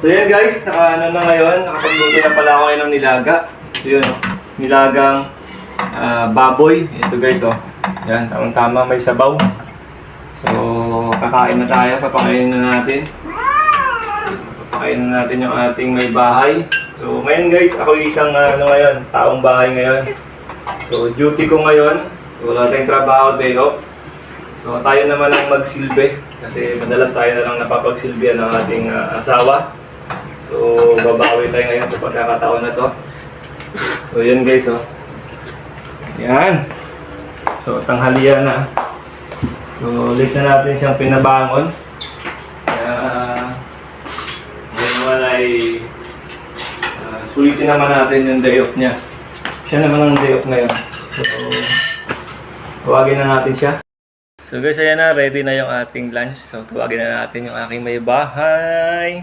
So yan guys, naka ano na ngayon, nakapagluto na pala ako ng nilaga. So yun, oh, nilagang ah, baboy. Ito guys oh. Yan, tamang-tama may sabaw. So kakain na tayo, papakainin na natin. Papakainin na natin yung ating may bahay. So ngayon guys, ako isang ah, ano ngayon, taong bahay ngayon. So duty ko ngayon, so, wala tayong trabaho, day off. So tayo naman ang magsilbi kasi madalas tayo na lang napapagsilbihan ng ating ah, asawa. So babawi tayo ngayon sa pagkakataon na to. So yan guys oh. Yan. So tanghalian na. So late na natin siyang pinabangon. Kaya ngayon naman ay ah, sulitin naman natin yung day off niya. Siya naman ang day off ngayon. So tawagin na natin siya. So guys, ayan na, ready na yung ating lunch. So tawagin na natin yung aking may bahay.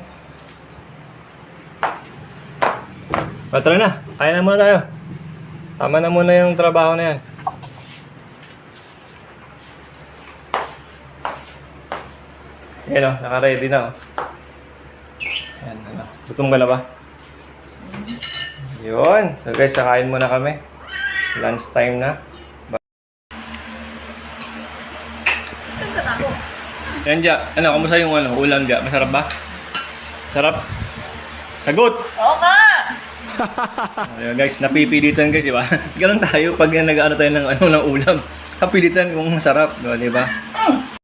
O, tara na, kaya na muna tayo. Tama na muna yung trabaho na yan. Ayan o, naka-ready na o. Ayan, ano. Gutom ka na ba? Yun. So guys, sakain muna kami. Lunch time na. Yan dya. Ano, kamusta yung ano, ulam dya? Masarap ba? Sarap? Sagot! Oo ka! Ayun guys, napipilitan guys, di ba? Ganun tayo pag nag-ano tayo ng, ano, ng ulam. Kapilitan kung masarap? Di ba?